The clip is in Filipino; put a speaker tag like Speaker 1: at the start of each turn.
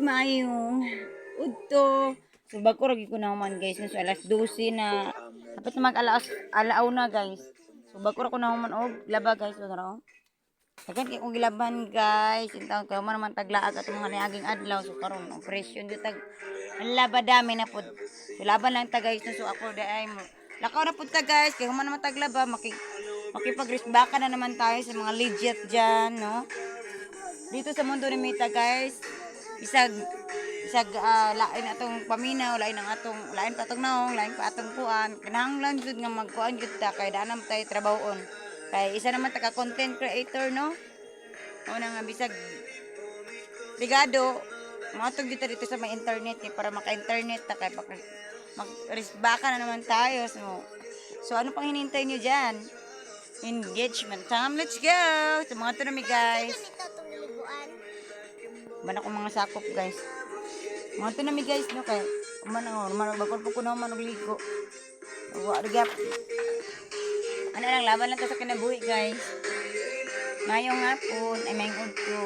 Speaker 1: Mayong udto. So bago ragi ko naman guys so alas 12 na dapat mag alas alaaw na guys. So bago ko naman og laba guys so ra. Kagan kay kong gilaban guys. Intang ka man naman taglaag at mga niaging adlaw so karon ang presyon di tag ang laba dami na pud. So laban lang ta guys no so ako da ay mo. Lakaw na pud ta guys kay human naman taglaba maki makipag-risbaka na naman tayo sa mga legit dyan, no? Dito sa mundo ni Mita, guys, isag isag ah, lain atong paminaw, lain ang atong lain pa atong naong, lain pa atong kuan. Kinahanglan jud nga magkuan jud ta kay daan naman tayo trabahon. Kay isa naman ta ka content creator, no? O na nga bisag ligado matog dito dito sa may internet eh, para maka-internet ta kay baka mag-risbaka na naman tayo. So, so ano pang hinintay nyo dyan? Engagement time. Let's go! Sa mga ito namin, guys. Bana ko mga sakop, guys. Mga ito namin, guys, no? Kaya, man ako, man, bakol po ko naman magligo. Wa, rigap. Ano lang, laban lang to sa kinabuhi, guys. Ngayong hapon, ay may udto.